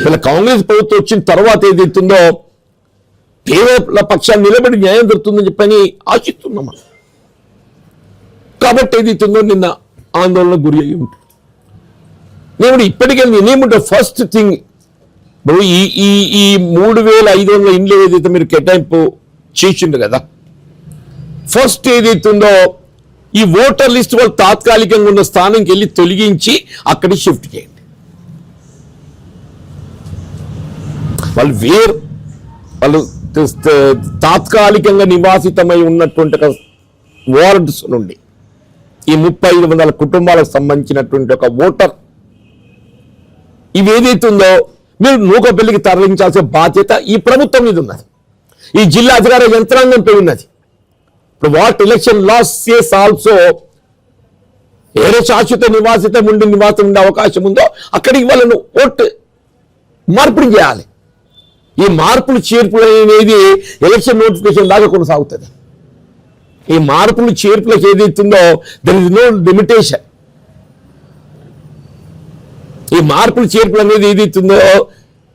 ఇలా కాంగ్రెస్ ప్రభుత్వం వచ్చిన తర్వాత ఏదైతుందో పేదల పక్షాన్ని నిలబడి న్యాయం దొరుకుతుందని చెప్పని ఆశిస్తున్నాం మనం. కాబట్టి ఏదైతుందో నిన్న ఆందోళన గురి అయి ఉంటుంది నేను ఇప్పటికే నేనేమంటా ఫస్ట్ థింగ్ ఇప్పుడు ఈ ఈ ఈ మూడు వేల ఐదు వందల ఇండ్లు ఏదైతే మీరు కేటాయింపు చేసిండు కదా ఫస్ట్ ఏదైతుందో ఈ ఓటర్ లిస్ట్ వాళ్ళు తాత్కాలికంగా ఉన్న స్థానంకి వెళ్ళి తొలగించి అక్కడికి షిఫ్ట్ చేయండి వాళ్ళు వేరు. వాళ్ళు తాత్కాలికంగా నివాసితమై ఉన్నటువంటి ఒక వార్డ్స్ నుండి ఈ ముప్పై ఐదు వందల కుటుంబాలకు సంబంధించినటువంటి ఒక ఓటర్. ఇవి ఏదైతే ఉందో మీరు నూకపల్లికి తరలించాల్సిన బాధ్యత ఈ ప్రభుత్వం మీద ఉన్నది. ఈ జిల్లా అధికార యంత్రాంగంపై ఉన్నది. ఇప్పుడు what election laws says also ఏదో శాశ్వత నివాసితం ఉండి నివాసం ఉండే అవకాశం ఉందో అక్కడికి వాళ్ళను ఓట్ మార్పిడి చేయాలి. ఈ మార్పులు చేర్పులు అనేది ఎలక్షన్ నోటిఫికేషన్ దాకా కొనసాగుతుంది. ఈ మార్పులు చేర్పులకు ఏదైతుందో దర్ ఇస్ నో లిమిటేషన్ ఈ మార్పులు చేర్పులు అనేది ఏదైతుందో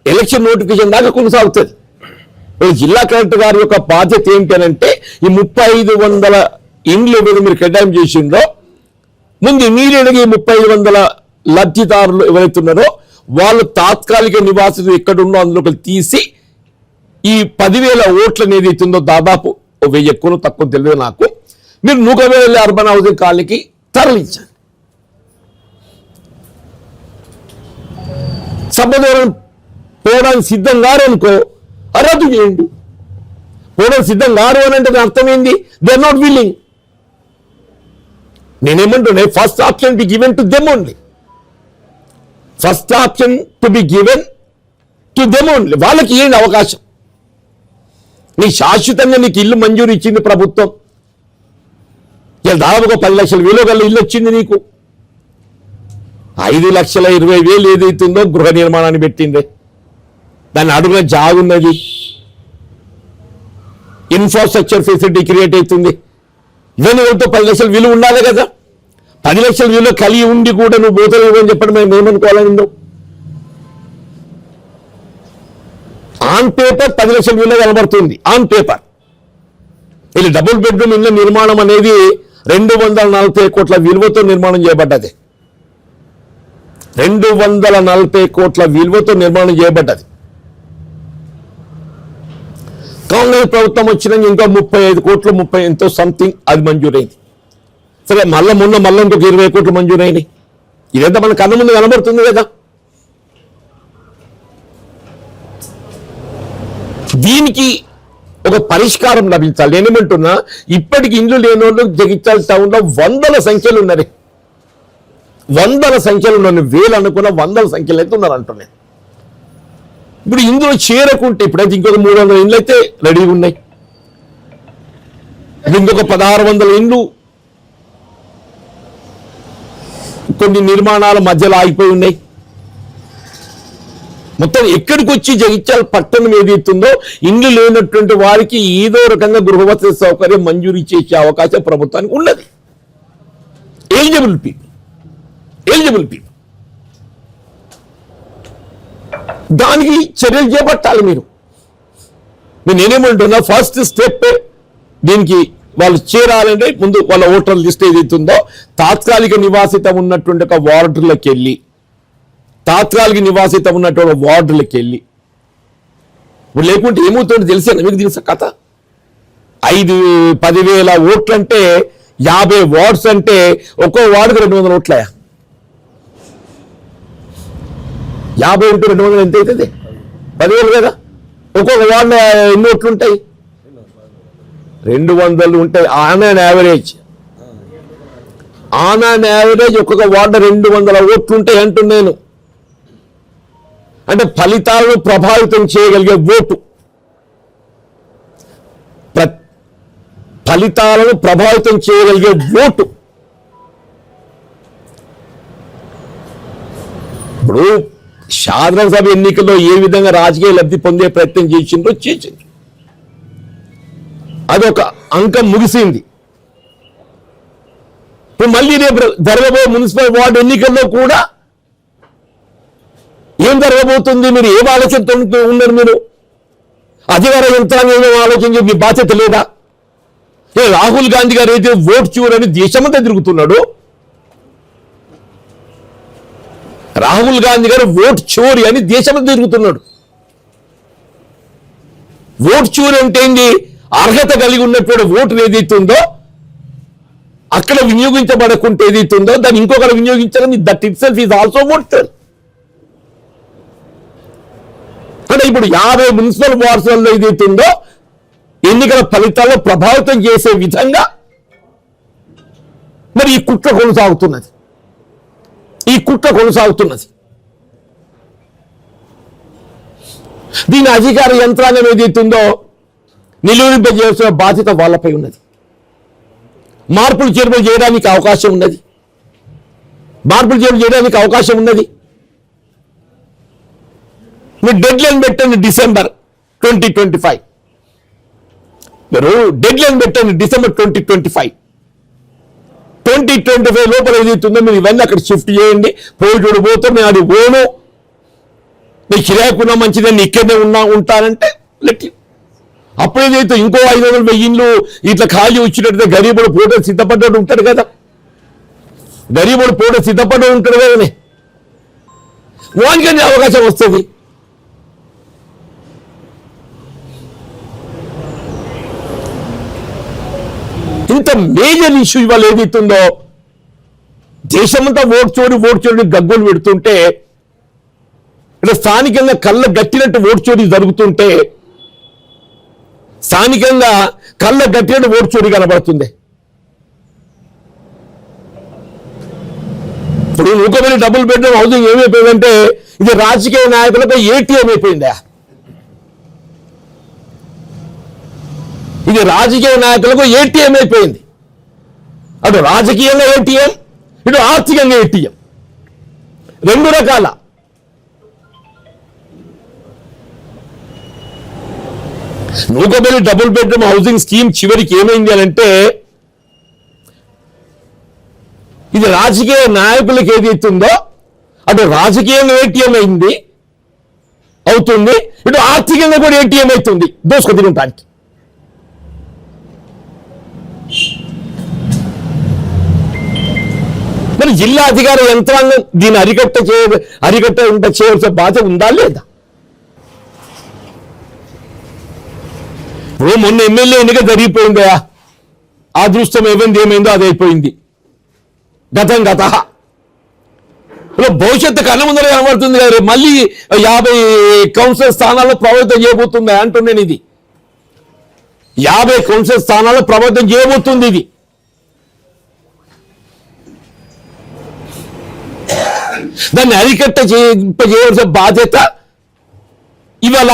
ఎలక్షన్ నోటిఫికేషన్ దాకా కొనసాగుతుంది. జిల్లా కలెక్టర్ గారి యొక్క బాధ్యత ఏంటి అని అంటే ఈ ముప్పై ఐదు వందల ఇండ్లు ఎవరు మీరు కేటాయింపు చేసిందో ముందు ఇమీడియట్గా ఈ ముప్పై ఐదు వందల లబ్ధిదారులు ఎవరైతున్నారో వాళ్ళు తాత్కాలిక నివాసితులు ఎక్కడున్నో అందులోకి తీసి ఈ పదివేల ఓట్లు అనేది అవుతుందో దాదాపు వెయ్యి ఎక్కువ తక్కువ తెలియదు నాకు. మీరు నూకవేల అర్బన్ హౌసింగ్ కాలనీకి తరలించండి. సభదూరం పోవడానికి సిద్ధం కారు అనుకో రద్దు చేయండి పోవడానికి సిద్ధం కారు అని అంటే దాని అర్థం ఏంది? దే ఆర్ నాట్ విల్లింగ్ నేనేమంటున్నా first option be given to them only first option to be given to them only వాళ్ళకి ఏంటి అవకాశం. నీ శాశ్వతంగా నీకు ఇల్లు మంజూరు ఇచ్చింది ప్రభుత్వం. ఇలా దాదాపుగా పది లక్షల విలువ గల ఇల్లు వచ్చింది నీకు. ఐదు లక్షల ఇరవై వేలు ఏదైతుందో గృహ నిర్మాణాన్ని పెట్టింది. దాన్ని అడుగున జాగున్నది. ఇన్ఫ్రాస్ట్రక్చర్ ఫెసిలిటీ క్రియేట్ అవుతుంది. ఇవన్నీ ఒకటి పది లక్షల విలువ ఉండాలి కదా? పది లక్షల విలువ కలిగి ఉండి కూడా నువ్వు బోతలు ఇవ్వని చెప్పడం మేము ఏమనుకోవాలని ఆన్ పేపర్ పది లక్షల విలువ కనబడుతుంది. ఆన్ పేపర్ ఇది డబుల్ బెడ్రూమ్ ఇళ్ళ నిర్మాణం అనేది రెండు వందల నలభై కోట్ల విలువతో నిర్మాణం చేయబడ్డది. రెండు వందల నలభై కోట్ల విలువతో నిర్మాణం చేయబడ్డది. కాంగ్రెస్ ప్రభుత్వం వచ్చినాక ఇంకా ముప్పై ఐదు కోట్లు ముప్పై ఎంతో సంథింగ్ అది మంజూరైంది. సరే మళ్ళా మొన్న మళ్ళీ ఇంకొక ఇరవై కోట్లు మంజూరైనాయి ఇదంతా మన కళ్ళ ముందు కనబడుతుంది కదా. దీనికి ఒక పరిష్కారం లభించాలి. నేనేమంటున్నా ఇప్పటికి ఇండ్లు లేని వాళ్ళు జగిత్యాల టౌన్లో వందల సంఖ్యలు ఉన్నది. వందల సంఖ్యలు ఉన్నారు వేలు అనుకున్న వందల సంఖ్యలు అయితే ఉన్నారు అంటున్నాను ఇప్పుడు ఇందులో చేరకుంటే ఇప్పుడైతే ఇంకొక మూడు వందల ఇండ్లు అయితే రెడీగా ఉన్నాయి. ఇంకొక పదహారు వందల ఇండ్లు కొన్ని నిర్మాణాల మధ్యలో ఆగిపోయి ఉన్నాయి. మొత్తం ఎక్కడికి వచ్చి జగిత్యాల పట్టణం ఏదైతుందో ఇండ్లు లేనటువంటి వారికి ఏదో రకంగా గృహవసతి సౌకర్యం మంజూరు చేసే అవకాశం ప్రభుత్వానికి ఉన్నది. ఎలిజిబుల్ పీపుల్ ఎలిజిబుల్ పీపుల్ దానికి చర్యలు చేపట్టాలి మీరు. నేను నేనేమంటున్నా ఫస్ట్ స్టెప్ దీనికి వాళ్ళు చేరాలంటే ముందు వాళ్ళ ఓటర్ల లిస్ట్ ఏదైతుందో తాత్కాలిక నివాసితం ఉన్నటువంటి ఒక వార్డులకు వెళ్ళి తాత్కాలిక నివాసితం ఉన్నటువంటి వార్డులకు వెళ్ళి. ఇప్పుడు లేకుంటే ఏమవుతుందో తెలిసే? మీకు తెలుసా కథ? ఐదు పదివేల ఓట్లు అంటే యాభై వార్డ్స్ అంటే ఒక్కో వార్డుకు రెండు వందల ఓట్లయా? యాభై ఇంటూ రెండు వందలు ఎంత అవుతుంది? పదివేలు కదా? ఒక్కొక్క వార్డు ఎన్ని ఓట్లు ఉంటాయి? రెండు వందలు ఉంటాయి on and average on and average ఒక్కొక్క వార్డు రెండు వందల ఓట్లు ఉంటాయి అంటున్నాను అంటే ఫలితాలను ప్రభావితం చేయగలిగే ఓటు. ప్ర- ఫలితాలను ప్రభావితం చేయగలిగే ఓటు. ఇప్పుడు శాసనసభ ఎన్నికల్లో ఏ విధంగా రాజకీయ లబ్ధి పొందే ప్రయత్నం చేసిందో చేసింది అదొక అంకం ముగిసింది. ఇప్పుడు మళ్ళీ రేపు జరగబోయే మున్సిపల్ వార్డు ఎన్నికల్లో కూడా ఏం జరగబోతుంది? మీరు ఏం ఆలోచనతో ఉన్నారు మీరు? అధికార యంత్రాంగం ఏం ఆలోచించే మీ బాధ్యత లేదా? ఏ రాహుల్ గాంధీ గారు అయితే ఓట్ చూర్ అని దేశమంతా తిరుగుతున్నాడు రాహుల్ గాంధీ గారు ఓట్ చోరీ అని దేశమంతా తిరుగుతున్నాడు. ఓట్ చోరీ అంటే ఏంటి అర్హత కలిగి ఉన్నటువంటి ఓటు ఏదైతే ఉందో అక్కడ వినియోగించబడకుంటే ఏదైతే ఉందో దాన్ని ఇంకొకరు వినియోగించడం that itself is also vote అంటే ఇప్పుడు యాభై మున్సిపల్ వార్డులలో ఏదైతే ఉందో ఎన్నికల ఫలితాల్లో ప్రభావితం చేసే విధంగా మరి ఈ కుట్ర కొనసాగుతున్నది. ఈ కుట్ర కొనసాగుతున్నది. దీని అధికార యంత్రాంగం ఏదైతుందో నిలువరింపజేయాల్సిన బాధ్యత వాళ్ళపై ఉన్నది. మార్పులు చేర్పులు చేయడానికి అవకాశం ఉన్నది. మార్పులు చేర్పులు చేయడానికి అవకాశం ఉన్నది. మీరు డెడ్ లైన్ పెట్టండి డిసెంబర్ ట్వంటీ ట్వంటీ ఫైవ్. మీరు డెడ్ లైన్ పెట్టండి December twenty twenty five. Twenty twenty five లోపల ఏదైతుందో మీరు ఇవన్నీ అక్కడ షిఫ్ట్ చేయండి. పోయి చూడు పోతే నేను అది ఓను. నీకు కిరాయకున్నా మంచిదని ఇక్కడనే ఉన్నా ఉంటానంటే లెట్ అప్పుడేదైతే ఇంకో ఐదు వందల వెయ్యిన్లు ఇట్లా ఖాళీ వచ్చినట్టు గరీబుడు ఫోటో సిద్ధపడ్డాడు ఉంటాడు కదా? గరీబుడు ఫోటో సిద్ధపడ్డాడు ఉంటాడు కదా వానికి అవకాశం వస్తుంది. ఇంత మేజర్ ఇష్యూ ఇవాళ ఏదైతుందో దేశమంతా ఓటు చోడి ఓటు చోడి గగ్గులు పెడుతుంటే ఇక్కడ స్థానికంగా కళ్ళ గట్టినట్టు ఓటు చోరీ జరుగుతుంటే స్థానికంగా కళ్ళ గట్టి ఓటు చోరీ కనబడుతుంది. ఇప్పుడు నూకమని డబుల్ బెడ్రూమ్ హౌసింగ్ ఏమైపోయిందంటే ఇది రాజకీయ నాయకులకు ఏటీఎం అయిపోయిందా? ఇది రాజకీయ నాయకులకు ఏటీఎం అయిపోయింది. అటు రాజకీయంగా ఏటీఎం ఇటు ఆర్థికంగా ఏటీఎం. రెండు రకాల నూకబెల్లి డబుల్ బెడ్రూమ్ హౌసింగ్ స్కీమ్ చివరికి ఏమైంది అని అంటే ఇది రాజకీయ నాయకులకు ఏదైతుందో అటు రాజకీయంగా ఏటీఎం అయింది అవుతుంది. ఇటు ఆర్థికంగా కూడా ఏటీఎం అవుతుంది. దోసుకు తినటానికి మరి జిల్లా అధికార యంత్రాంగం దీన్ని అరికట్ట చేయ అరికట్ట ఉంట చేయవలసిన బాధ్యత ఉందా లేదా? ఇప్పుడు మొన్న ఎమ్మెల్యే ఎన్నిక జరిగిపోయిందా? ఆ దృష్టం ఏమైంది ఏమైందో అది అయిపోయింది. గతం గత. భవిష్యత్తు కళ్ళ ముందర కనబడుతుంది కదా మళ్ళీ యాభై కౌన్సిల్ స్థానాల్లో ప్రభావితం చేయబోతుంది అంటున్నాను ఇది. యాభై కౌన్సిల్ స్థానాల్లో ప్రభావితం చేయబోతుంది ఇది. దాన్ని అరికట్ట చేయవలసిన బాధ్యత ఇవాళ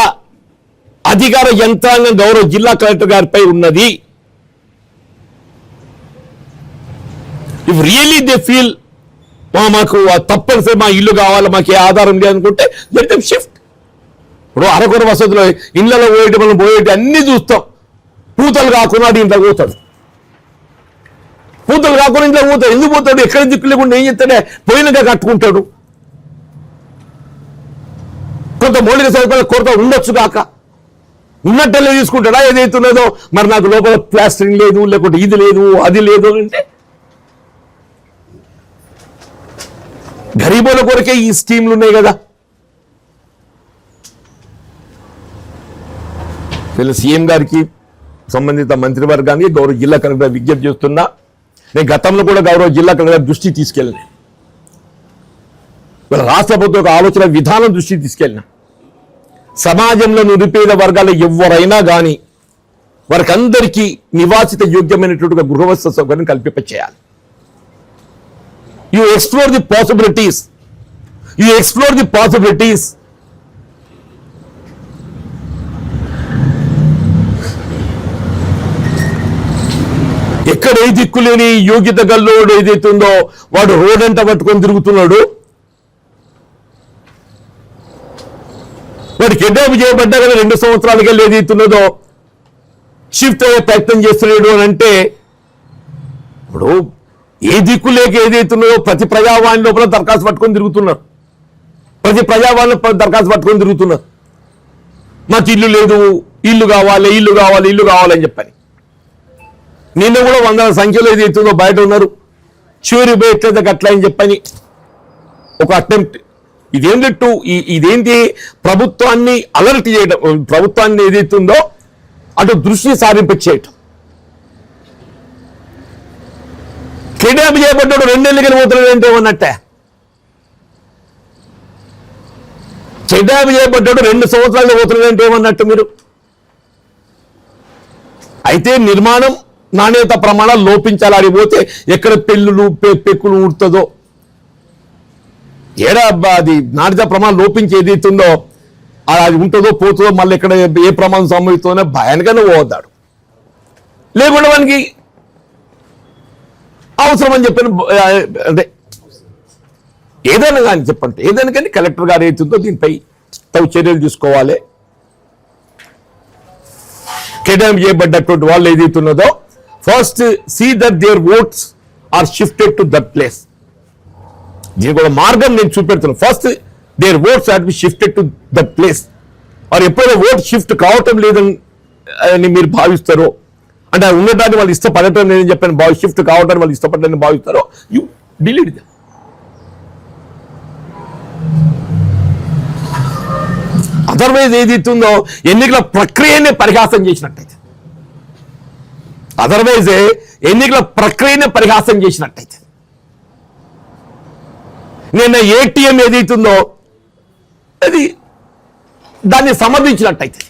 అధికార యంత్రాంగం గౌరవ జిల్లా కలెక్టర్ గారిపై ఉన్నది. ఇఫ్ రియలీ దే ఫీల్ మాకు తప్పనిసరి మా ఇల్లు కావాలి మాకు ఏ ఆధారం లేదనుకుంటే అనుకుంటే దెమ్ షిఫ్ట్ ఇప్పుడు అరకొర వసతిలో ఇళ్ళలో పోయేటి మనం పోయేటి అన్ని చూస్తాం. పూతలు కాకుండా వాడు ఇంట్లో పోతాడు. పూతలు కాకుండా ఇంట్లో పోతాడు. ఎందుకు పోతాడు? ఎక్కడ దిక్కు లేకుండా ఏం చేస్తాడే? పోయినగా కట్టుకుంటాడు. కొంత మౌలిక సదుపాయాల కొరత ఉండొచ్చు కాక. ఉన్నట్టలే తీసుకుంటాడా? ఏదైతే ఉన్నదో మరి నాకు లోపల ప్లాస్టరింగ్ లేదు లేకుంటే ఇది లేదు అది లేదు అంటే? గరీబుల కొరకే ఈ స్కీమ్లు ఉన్నాయి కదా. వీళ్ళ సీఎం గారికి సంబంధిత మంత్రివర్గానికి గౌరవ జిల్లా కలెక్టర్ విజ్ఞప్తి చేస్తున్నా. నేను గతంలో కూడా గౌరవ జిల్లా కలెక్టర్ దృష్టి తీసుకెళ్ళిన. వీళ్ళ రాష్ట్ర ప్రభుత్వం ఒక ఆలోచన విధానం దృష్టి తీసుకెళ్ళినా. సమాజంలో నిరుపేద వర్గాల ఎవరైనా కానీ వారికి అందరికీ నివాసిత యోగ్యమైనటువంటి గృహవస్థ సౌకర్యం కల్పింపచేయాలి. You explore the possibilities you explore the possibilities ఎక్కడ ఏ దిక్కు లేని యోగ్యత గల్లోడు ఏదైతే ఉందో వాడు రోడంట పట్టుకొని తిరుగుతున్నాడు. వాడు కిడ్నాప్ చేయబడ్డా కదా రెండు సంవత్సరాలుగా వెళ్ళి ఏదైతే షిఫ్ట్ అయ్యే ప్రయత్నం చేస్తున్నాడు అని అంటే ఇప్పుడు ఏ దిక్కు లేక ఏదైతున్నదో ప్రతి ప్రజావాణి లోపల దరఖాస్తు పట్టుకొని తిరుగుతున్నారు. ప్రతి ప్రజావాళ్ళు దరఖాస్తు పట్టుకొని తిరుగుతున్నారు. మాకు ఇల్లు లేదు ఇల్లు కావాలి ఇల్లు కావాలి ఇల్లు కావాలని చెప్పని. నిన్న కూడా వందల సంఖ్యలో ఏది ఎత్తుందో బయట ఉన్నారు. చివరి పోయి ఎట్లయితే అట్లా అని చెప్పని ఒక అటెంప్ట్ ఇదేంటట్టు ఈ- ఇదేంటి ప్రభుత్వాన్ని అలర్ట్ చేయడం ప్రభుత్వాన్ని ఏదైతుందో అటు దృష్టి సారింపచేయటం. కిడ్నాప్ చేయబడ్డాడు రెండేళ్ళకి పోతున్నాడు అంటే ఏమన్నట్టే కిడ్నాప్ చేయబడ్డాడు రెండు సంవత్సరాలు పోతున్నాడు అంటే ఏమన్నట్టు మీరు. అయితే నిర్మాణం నాణ్యత ప్రమాణాలు లోపించాలి ఆడిపోతే ఎక్కడ పెళ్ళులు పెక్కులు ఊడుతుందో ఏడా అబ్బా అది నాణ్యత ప్రమాణం లోపించి ఏదైతుందో అది ఉంటుందో పోతుందో మళ్ళీ ఇక్కడ ఏ ప్రమాదం సంభవిస్తుందో భయానికనే పోవద్దాడు లేకుండా మనకి అవసరం అని చెప్పిన అంటే ఏదైనా కానీ చెప్పండి. ఏదైనా కానీ కలెక్టర్ గారు ఏదైతుందో దీనిపై తగు చర్యలు తీసుకోవాలి. కేటాయింపు చేయబడ్డటువంటి వాళ్ళు ఏదైతున్నదో first see that their votes are shifted to that place దీనికి ఒక మార్గం నేను చూపెడుతున్నాను. First their votes had be shifted to the place వారు ఎప్పుడైనా ఓట్ షిఫ్ట్ కావటం లేదని అని మీరు భావిస్తారో అంటే అది ఉండటాన్ని వాళ్ళు ఇష్టపడటం లేదని చెప్పాను భావి షిఫ్ట్ కావటాన్ని వాళ్ళు ఇష్టపడటం భావిస్తారో యు డిలీట్ దమ్ అదర్వైజ్ ఏదైతుందో ఎన్నికల ప్రక్రియనే పరిహాసం చేసినట్టయితే. అదర్వైజ్ ఎన్నికల ప్రక్రియనే పరిహాసం చేసినట్టయితే. నిన్న ఏటీఎం ఏదైతుందో అది దాన్ని సమర్థించినట్టయితే.